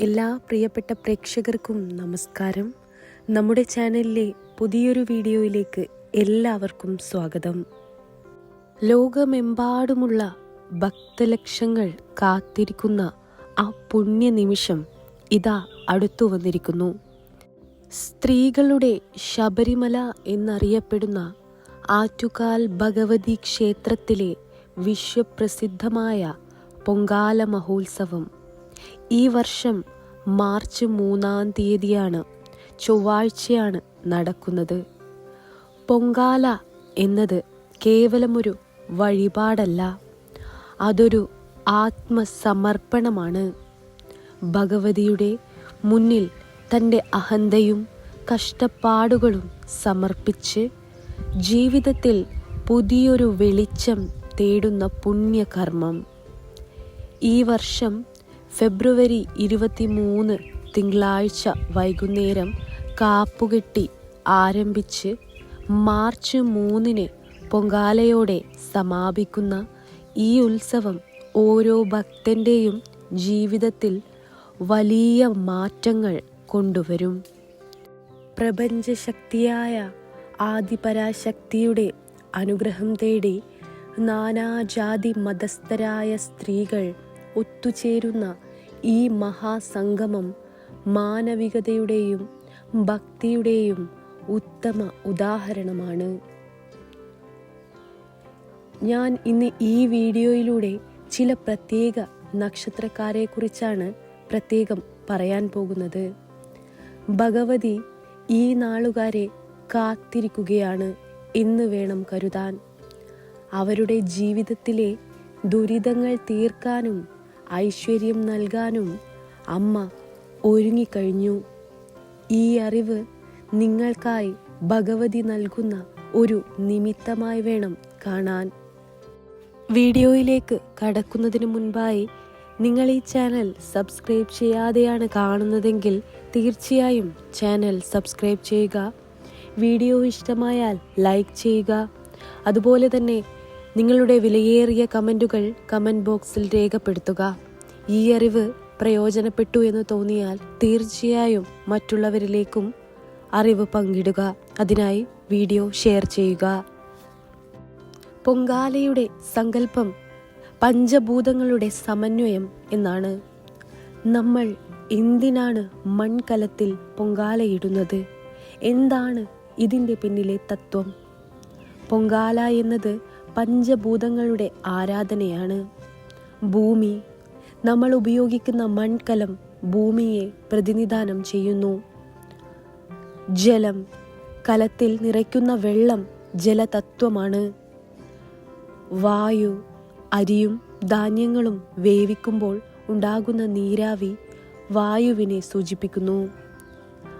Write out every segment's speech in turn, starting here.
എല്ലാ പ്രിയപ്പെട്ട പ്രേക്ഷകർക്കും നമസ്കാരം. നമ്മുടെ ചാനലിലെ പുതിയൊരു വീഡിയോയിലേക്ക് എല്ലാവർക്കും സ്വാഗതം. ലോകമെമ്പാടുമുള്ള ഭക്തലക്ഷങ്ങൾ കാത്തിരിക്കുന്ന ആ പുണ്യ നിമിഷം ഇതാ അടുത്തു വന്നിരിക്കുന്നു. സ്ത്രീകളുടെ ശബരിമല എന്നറിയപ്പെടുന്ന ആറ്റുകാൽ ഭഗവതി ക്ഷേത്രത്തിലെ വിശ്വപ്രസിദ്ധമായ പൊങ്കാല മഹോത്സവം ഈ വർഷം മാർച്ച് മൂന്നാം തീയതിയാണ് ചൊവ്വാഴ്ചയാണ് നടക്കുന്നത്. പൊങ്കാല എന്നത് കേവലമൊരു വഴിപാടല്ല അതൊരു ആത്മസമർപ്പണമാണ്. ഭഗവതിയുടെ മുന്നിൽ തന്റെ അഹന്തയും കഷ്ടപ്പാടുകളും സമർപ്പിച്ച് ജീവിതത്തിൽ പുതിയൊരു വെളിച്ചം തേടുന്ന പുണ്യകർമ്മം. ഈ വർഷം ഫെബ്രുവരി ഇരുപത്തിമൂന്ന് തിങ്കളാഴ്ച വൈകുന്നേരം കാപ്പുകെട്ടി ആരംഭിച്ച് മാർച്ച് മൂന്നിന് പൊങ്കാലയോടെ സമാപിക്കുന്ന ഈ ഉത്സവം ഓരോ ഭക്തന്റെയും ജീവിതത്തിൽ വലിയ മാറ്റങ്ങൾ കൊണ്ടുവരും. പ്രപഞ്ചശക്തിയായ ആദിപരാശക്തിയുടെ അനുഗ്രഹം തേടി നാനാജാതി മതസ്ഥരായ സ്ത്രീകൾ ഒത്തുചേരുന്ന ഈ മഹാസംഗമം മാനവികതയുടെയും ഭക്തിയുടെയും ഉത്തമ ഉദാഹരണമാണ്. ഞാൻ ഇന്ന് ഈ വീഡിയോയിലൂടെ ചില പ്രത്യേക നക്ഷത്രക്കാരെക്കുറിച്ചാണ് പ്രത്യേകം പറയാൻ പോകുന്നത്. ഭഗവതി ഈ നാളുകാരെ കാത്തിരിക്കുകയാണ് എന്ന് വേണം കരുതാൻ. അവരുടെ ജീവിതത്തിലെ ദുരിതങ്ങൾ തീർക്കാനും ഐശ്വര്യം നൽകാനും അമ്മ ഒരുങ്ങിക്കഴിഞ്ഞു. ഈ അറിവ് നിങ്ങൾക്കായി ഭഗവതി നൽകുന്ന ഒരു നിമിത്തമായി വേണം കാണാൻ. വീഡിയോയിലേക്ക് കടക്കുന്നതിന് മുൻപായി നിങ്ങൾ ഈ ചാനൽ സബ്സ്ക്രൈബ് ചെയ്യാതെയാണ് കാണുന്നതെങ്കിൽ തീർച്ചയായും ചാനൽ സബ്സ്ക്രൈബ് ചെയ്യുക. വീഡിയോ ഇഷ്ടമായാൽ ലൈക്ക് ചെയ്യുക. അതുപോലെ തന്നെ നിങ്ങളുടെ വിലയേറിയ കമന്റുകൾ കമന്റ് ബോക്സിൽ രേഖപ്പെടുത്തുക. ഈ അറിവ് പ്രയോജനപ്പെട്ടു എന്ന് തോന്നിയാൽ തീർച്ചയായും മറ്റുള്ളവരിലേക്കും അറിവ് പങ്കിടുക. അതിനായി വീഡിയോ ഷെയർ ചെയ്യുക. പൊങ്കാലയുടെ സങ്കല്പം പഞ്ചഭൂതങ്ങളുടെ സമന്വയം എന്നാണ്. നമ്മൾ എന്തിനാണ് മൺകലത്തിൽ പൊങ്കാലയിടുന്നത്? എന്താണ് ഇതിന്റെ പിന്നിലെ തത്വം? പൊങ്കാല എന്നത് പഞ്ചഭൂതങ്ങളുടെ ആരാധനയാണ്. ഭൂമി. നമ്മൾ ഉപയോഗിക്കുന്ന മൺകലം ഭൂമിയെ പ്രതിനിധാനം ചെയ്യുന്നു. ജലം. കലത്തിൽ നിറയ്ക്കുന്ന വെള്ളം ജലതത്വമാണ്. വായു. അരിയും ധാന്യങ്ങളും വേവിക്കുമ്പോൾ ഉണ്ടാകുന്ന നീരാവി വായുവിനെ സൂചിപ്പിക്കുന്നു.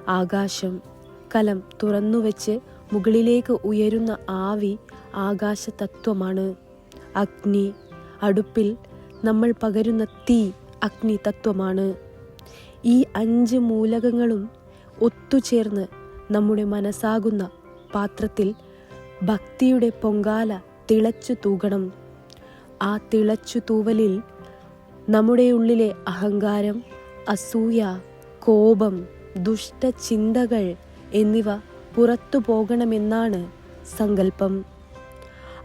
ആകാശം. കലം തുറന്നുവെച്ച് മുകളിലേക്ക് ഉയരുന്ന ആവി ആകാശതത്വമാണ്. അഗ്നി അടുപ്പിൽ നമ്മൾ പകരുന്ന തീ അഗ്നി തത്വമാണ് ഈ അഞ്ച് മൂലകങ്ങളും ഒത്തുചേർന്ന് നമ്മുടെ മനസ്സാകുന്ന പാത്രത്തിൽ ഭക്തിയുടെ പൊങ്കാല തിളച്ചു തൂകണം. ആ തിളച്ചു തൂവലിൽ നമ്മുടെ ഉള്ളിലെ അഹങ്കാരം അസൂയ കോപം ദുഷ്ടചിന്തകൾ എന്നിവ പുറത്തു പോകണമെന്നാണ് സങ്കല്പം.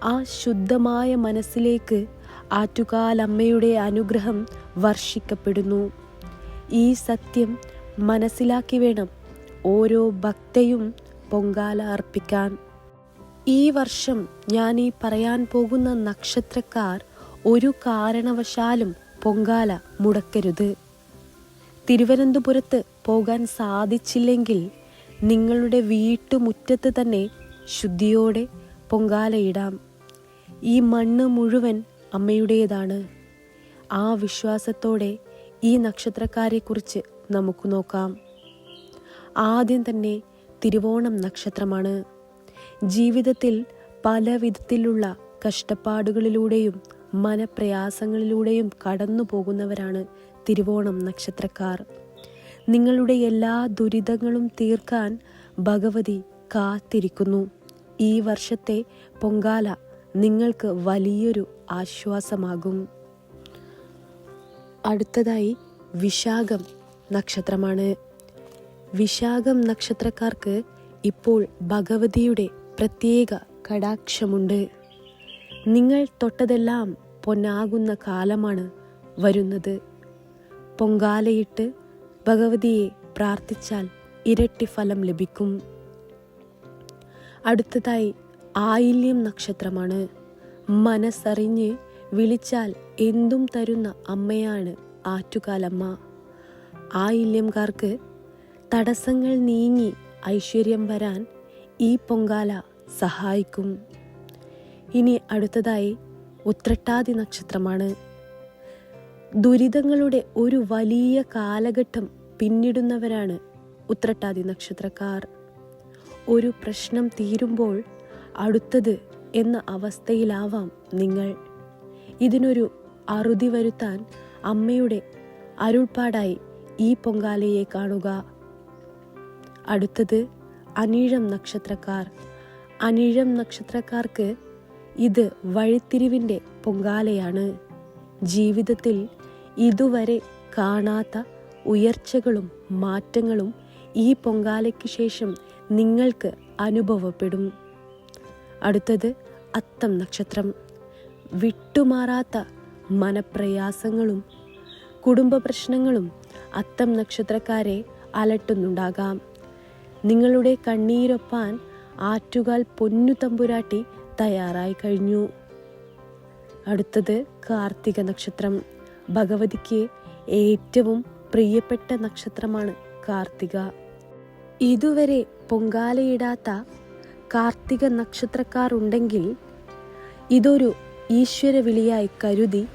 ആ ശുദ്ധമായ മനസ്സിലേക്ക് ആറ്റുകാലമ്മയുടെ അനുഗ്രഹം വർഷിക്കപ്പെടുന്നു. ഈ സത്യം മനസ്സിലാക്കി വേണം ഓരോ ഭക്തയും പൊങ്കാല അർപ്പിക്കാൻ. ഈ വർഷം ഞാൻ ഈ പറയാൻ പോകുന്ന നക്ഷത്രക്കാർ ഒരു കാരണവശാലും പൊങ്കാല മുടക്കരുത്. തിരുവനന്തപുരത്ത് പോകാൻ സാധിച്ചില്ലെങ്കിൽ നിങ്ങളുടെ വീട്ടുമുറ്റത്ത് തന്നെ ശുദ്ധിയോടെ പൊങ്കാലയിടാം ഈ മണ്ണ് മുഴുവൻ അമ്മയുടേതാണ്. ആ വിശ്വാസത്തോടെ ഈ നക്ഷത്രക്കാരെക്കുറിച്ച് നമുക്ക് നോക്കാം. ആദ്യം തന്നെ തിരുവോണം നക്ഷത്രമാണ്. ജീവിതത്തിൽ പല വിധത്തിലുള്ള കഷ്ടപ്പാടുകളിലൂടെയും മനപ്രയാസങ്ങളിലൂടെയും കടന്നു പോകുന്നവരാണ് തിരുവോണം നക്ഷത്രക്കാർ. നിങ്ങളുടെ എല്ലാ ദുരിതങ്ങളും തീർക്കാൻ ഭഗവതി കാത്തിരിക്കുന്നു. ഈ വർഷത്തെ പൊങ്കാല നിങ്ങൾക്ക് വലിയൊരു ആശ്വാസമാകും. അടുത്തതായി വിശാഖം നക്ഷത്രമാണ്. വിശാഖം നക്ഷത്രക്കാർക്ക് ഇപ്പോൾ ഭഗവതിയുടെ പ്രത്യേക കടാക്ഷമുണ്ട്. നിങ്ങൾ തൊട്ടതെല്ലാം പൊന്നാകുന്ന കാലമാണ് വരുന്നത്. പൊങ്കാലയിട്ട് ഭഗവതിയെ പ്രാർത്ഥിച്ചാൽ ഇരട്ടി ഫലം ലഭിക്കും. അടുത്തതായി ആയില്യം നക്ഷത്രമാണ്. മനസ്സറിഞ്ഞ് വിളിച്ചാൽ എന്തും തരുന്ന അമ്മയാണ് ആറ്റുകാലമ്മ. ആയില്യംകാർക്ക് തടസ്സങ്ങൾ നീങ്ങി ഐശ്വര്യം വരാൻ ഈ പൊങ്കാല സഹായിക്കും. ഇനി അടുത്തതായി ഉത്രട്ടാതി നക്ഷത്രമാണ്. ദുരിതങ്ങളുടെ ഒരു വലിയ കാലഘട്ടം പിന്നിടുന്നവരാണ് ഉത്രട്ടാതി നക്ഷത്രക്കാർ. ഒരു പ്രശ്നം തീരുമ്പോൾ അടുത്തത് എന്ന അവസ്ഥയിലാവാം നിങ്ങൾ. ഇതിനൊരു അറുതി വരുത്താൻ അമ്മയുടെ അരുൾപ്പാടായി ഈ പൊങ്കാലയെ കാണുക. അടുത്തത് അനീഴം നക്ഷത്രക്കാർ. അനീഴം നക്ഷത്രക്കാർക്ക് ഇത് വഴിത്തിരിവിന്റെ പൊങ്കാലയാണ്. ജീവിതത്തിൽ ഇതുവരെ കാണാത്ത ഉയർച്ചകളും മാറ്റങ്ങളും ഈ പൊങ്കാലയ്ക്ക് ശേഷം നിങ്ങൾക്ക് അനുഭവപ്പെടും. അടുത്തത് അത്തം നക്ഷത്രം. വിട്ടുമാറാത്ത മനപ്രയാസങ്ങളും കുടുംബ പ്രശ്നങ്ങളും അത്തം നക്ഷത്രക്കാരെ അലട്ടുന്നുണ്ടാകാം. നിങ്ങളുടെ കണ്ണീരൊപ്പാൻ ആറ്റുകാൽ പൊന്നു തമ്പുരാട്ടി തയ്യാറായി കഴിഞ്ഞു. അടുത്തത് കാർത്തിക നക്ഷത്രം. ഭഗവതിക്ക് ഏറ്റവും പ്രിയപ്പെട്ട നക്ഷത്രമാണ് കാർത്തിക. ഇതുവരെ പൊങ്കാലയിടാത്ത കാർത്തിക നക്ഷത്രക്കാർ ഉണ്ടെങ്കിൽ ഇതൊരു ഈശ്വര വിളിയായി കരുതി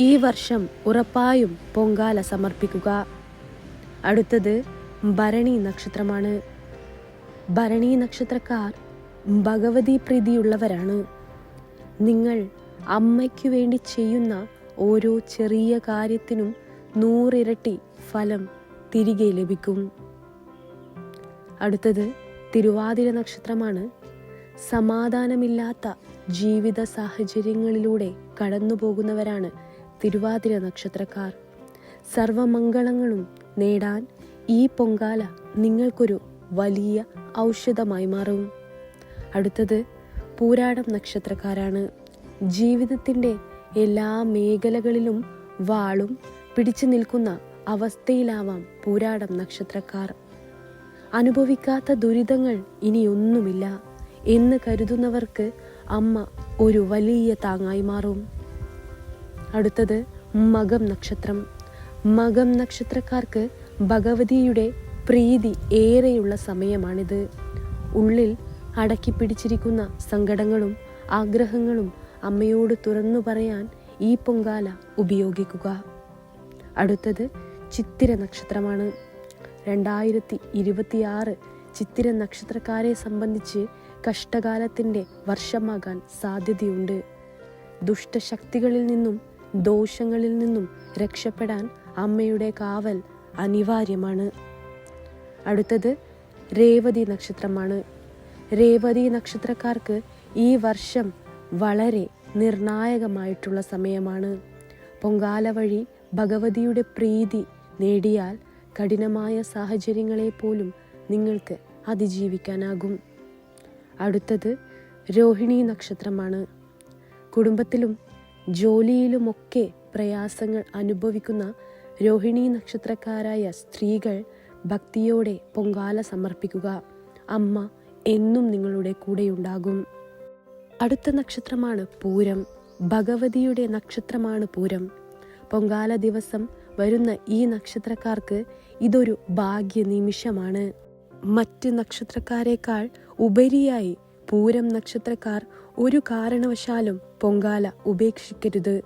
ഈ വർഷം ഉറപ്പായും പൊങ്കാല സമർപ്പിക്കുക. അടുത്തത് ഭരണി നക്ഷത്രമാണ്. ഭരണി നക്ഷത്രക്കാർ ഭഗവതി പ്രീതിയുള്ളവരാണ്. നിങ്ങൾ അമ്മയ്ക്കു വേണ്ടി ചെയ്യുന്ന ഓരോ ചെറിയ കാര്യത്തിനും നൂറിരട്ടി ഫലം തിരികെ ലഭിക്കും. അടുത്തത് തിരുവാതിര നക്ഷത്രമാണ് സമാധാനമില്ലാത്ത ജീവിത സാഹചര്യങ്ങളിലൂടെ കടന്നു പോകുന്നവരാണ് തിരുവാതിര നക്ഷത്രക്കാർ. സർവമംഗളങ്ങളും നേടാൻ ഈ പൊങ്കാല നിങ്ങൾക്കൊരു വലിയ ഔഷധമായി മാറും. അടുത്തത് പൂരാടം നക്ഷത്രക്കാരാണ്. ജീവിതത്തിന്റെ എല്ലാ മേഖലകളിലും വാളും പിടിച്ചു നിൽക്കുന്ന അവസ്ഥയിലാവാം പൂരാടം നക്ഷത്രക്കാർ. അനുഭവിക്കാത്ത ദുരിതങ്ങൾ ഇനിയൊന്നുമില്ല എന്ന് കരുതുന്നവർക്ക് അമ്മ ഒരു വലിയ താങ്ങായി മാറും. അടുത്തത് മകം നക്ഷത്രം. മകം നക്ഷത്രക്കാർക്ക് ഭഗവതിയുടെ പ്രീതി ഏറെയുള്ള സമയമാണിത്. ഉള്ളിൽ അടക്കി പിടിച്ചിരിക്കുന്ന സങ്കടങ്ങളും ആഗ്രഹങ്ങളും അമ്മയോട് തുറന്നു പറയാൻ ഈ പൊങ്കാല ഉപയോഗിക്കുക. അടുത്തത് ചിത്തിര നക്ഷത്രമാണ്. രണ്ടായിരത്തി ഇരുപത്തിയാറ് ചിത്തിര നക്ഷത്രക്കാരെ സംബന്ധിച്ച് കഷ്ടകാലത്തിന്റെ വർഷമാകാൻ സാധ്യതയുണ്ട്. ദുഷ്ടശക്തികളിൽ നിന്നും ദോഷങ്ങളിൽ നിന്നും രക്ഷപ്പെടാൻ അമ്മയുടെ കാവൽ അനിവാര്യമാണ്. അടുത്തത് രേവതി നക്ഷത്രമാണ്. രേവതി നക്ഷത്രക്കാർക്ക് ഈ വർഷം വളരെ നിർണായകമായിട്ടുള്ള സമയമാണ്. പൊങ്കാല വഴി ഭഗവതിയുടെ പ്രീതി നേടിയാൽ കഠിനമായ സാഹചര്യങ്ങളെ പോലും നിങ്ങൾക്ക് അതിജീവിക്കാനാകും. അടുത്തത് രോഹിണി നക്ഷത്രമാണ്. കുടുംബത്തിലും ജോലിയിലുമൊക്കെ പ്രയാസങ്ങൾ അനുഭവിക്കുന്ന രോഹിണി നക്ഷത്രക്കാരായ സ്ത്രീകൾ ഭക്തിയോടെ പൊങ്കാല സമർപ്പിക്കുക. അമ്മ എന്നും നിങ്ങളുടെ കൂടെയുണ്ടാകും. അടുത്ത നക്ഷത്രമാണ് പൂരം. ഭഗവതിയുടെ നക്ഷത്രമാണ് പൂരം. പൊങ്കാല ദിവസം വരുന്ന ഈ നക്ഷത്രക്കാർക്ക് ഇതൊരു ഭാഗ്യ നിമിഷമാണ് മറ്റ് നക്ഷത്രക്കാരെക്കാൾ ഉപരിയായി പൂരം നക്ഷത്രക്കാർ ഒരു കാരണവശാലും പൊങ്കാല ഉപേക്ഷിക്കരുത്.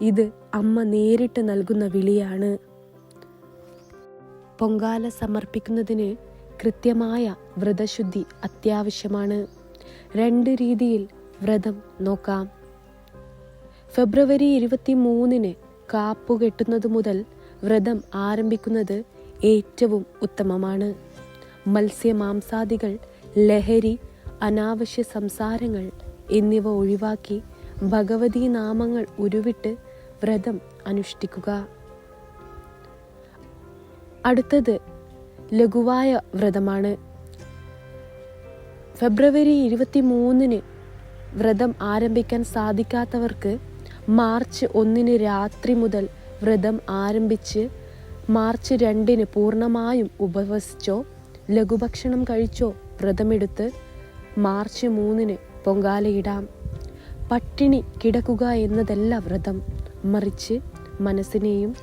ഇത് അമ്മ നേരിട്ട് നൽകുന്ന വിളിയാണ്. പൊങ്കാല സമർപ്പിക്കുന്നതിന് കൃത്യമായ വ്രതശുദ്ധി അത്യാവശ്യമാണ്. രണ്ട് രീതിയിൽ വ്രതം നോക്കാം. ഫെബ്രുവരി ഇരുപത്തി മൂന്നിന് കാപ്പു കെട്ടുന്നത് മുതൽ വ്രതം ആരംഭിക്കുന്നത് ഏറ്റവും ഉത്തമമാണ്. മത്സ്യമാംസാദികൾ ലഹരി അനാവശ്യ സംസാരങ്ങൾ എന്നിവ ഒഴിവാക്കി ഭഗവതി നാമങ്ങൾ ഉരുവിട്ട് വ്രതം അനുഷ്ഠിക്കുക. അടുത്തത് ലഘുവായ വ്രതമാണ്. ഫെബ്രുവരി ഇരുപത്തി മൂന്നിന് വ്രതം ആരംഭിക്കാൻ സാധിക്കാത്തവർക്ക് മാർച്ച് ഒന്നിന് രാത്രി മുതൽ വ്രതം ആരംഭിച്ച് മാർച്ച് രണ്ടിന് പൂർണമായും ഉപവസിച്ചോ ലഘുഭക്ഷണം കഴിച്ചോ വ്രതമെടുത്ത് മാർച്ച് മൂന്നിന് പൊങ്കാലയിടാം. പട്ടിണി കിടക്കുക എന്നതല്ല വ്രതം. മറിച്ച് മനസ്സിനെയും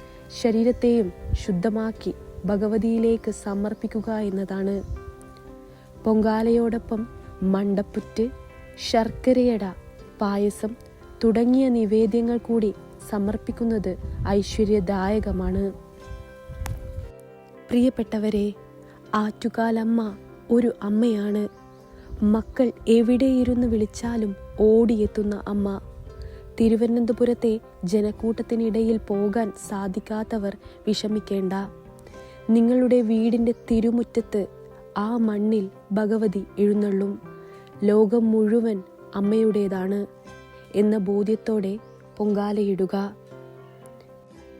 ശരീരത്തെയും ശുദ്ധമാക്കി ഭഗവതിയിലേക്ക് സമർപ്പിക്കുക എന്നതാണ്. പൊങ്കാലയോടൊപ്പം മണ്ടപ്പുറ്റ് ശർക്കരയട പായസം തുടങ്ങിയ നിവേദ്യങ്ങൾ കൂടി സമർപ്പിക്കുന്നത് ഐശ്വര്യദായകമാണ്. പ്രിയപ്പെട്ടവരെ ആറ്റുകാലമ്മ ഒരു അമ്മയാണ്. മക്കൾ എവിടെയിരുന്ന് വിളിച്ചാലും ഓടിയെത്തുന്ന അമ്മ. തിരുവനന്തപുരത്തെ ജനക്കൂട്ടത്തിനിടയിൽ പോകാൻ സാധിക്കാത്തവർ വിഷമിക്കേണ്ട. നിങ്ങളുടെ വീടിന്റെ തിരുമുറ്റത്ത് ആ മണ്ണിൽ ഭഗവതി എഴുന്നള്ളും. ലോകം മുഴുവൻ അമ്മയുടേതാണ്. എന്ന ബോധ്യത്തോടെ പൊങ്കാലയിടുക.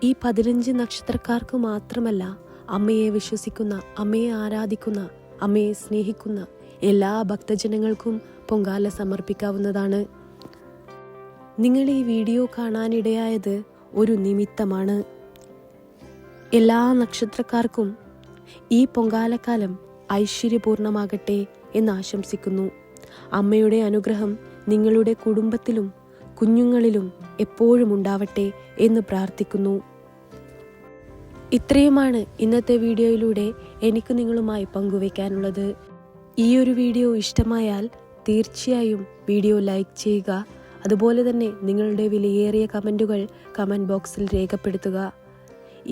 ഈ പതിനഞ്ച് നക്ഷത്രക്കാർക്ക് മാത്രമല്ല അമ്മയെ വിശ്വസിക്കുന്ന അമ്മയെ ആരാധിക്കുന്ന അമ്മയെ സ്നേഹിക്കുന്ന എല്ലാ ഭക്തജനങ്ങൾക്കും പൊങ്കാല സമർപ്പിക്കാവുന്നതാണ്. നിങ്ങൾ ഈ വീഡിയോ കാണാനിടയായത് ഒരു നിമിത്തമാണ്. എല്ലാ നക്ഷത്രക്കാർക്കും ഈ പൊങ്കാലക്കാലം ഐശ്വര്യപൂർണമാകട്ടെ എന്ന് ആശംസിക്കുന്നു. അമ്മയുടെ അനുഗ്രഹം നിങ്ങളുടെ കുടുംബത്തിലും കുഞ്ഞുങ്ങളിലും എപ്പോഴും ഉണ്ടാവട്ടെ എന്ന് പ്രാർത്ഥിക്കുന്നു. ഇത്രയുമാണ് ഇന്നത്തെ വീഡിയോയിലൂടെ എനിക്ക് നിങ്ങളുമായി പങ്കുവയ്ക്കാനുള്ളത്. ഈ ഒരു വീഡിയോ ഇഷ്ടമായാൽ തീർച്ചയായും വീഡിയോ ലൈക്ക് ചെയ്യുക. അതുപോലെ തന്നെ നിങ്ങളുടെ വിലയേറിയ കമന്റുകൾ കമന്റ് ബോക്സിൽ രേഖപ്പെടുത്തുക.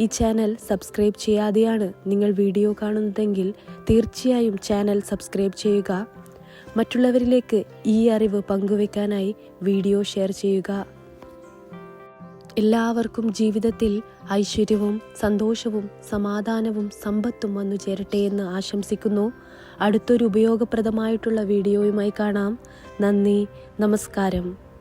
ഈ ചാനൽ സബ്സ്ക്രൈബ് ചെയ്യാതെയാണ് നിങ്ങൾ വീഡിയോ കാണുന്നതെങ്കിൽ തീർച്ചയായും ചാനൽ സബ്സ്ക്രൈബ് ചെയ്യുക. മറ്റുള്ളവരിലേക്ക് ഈ അറിവ് പങ്കുവെക്കാനായി വീഡിയോ ഷെയർ ചെയ്യുക. എല്ലാവർക്കും ജീവിതത്തിൽ ഐശ്വര്യവും സന്തോഷവും സമാധാനവും സമ്പത്തും വന്നു ചേരട്ടെ എന്ന് ആശംസിക്കുന്നു. അടുത്തൊരു ഉപയോഗപ്രദമായിട്ടുള്ള വീഡിയോയുമായി കാണാം. നന്ദി നമസ്കാരം.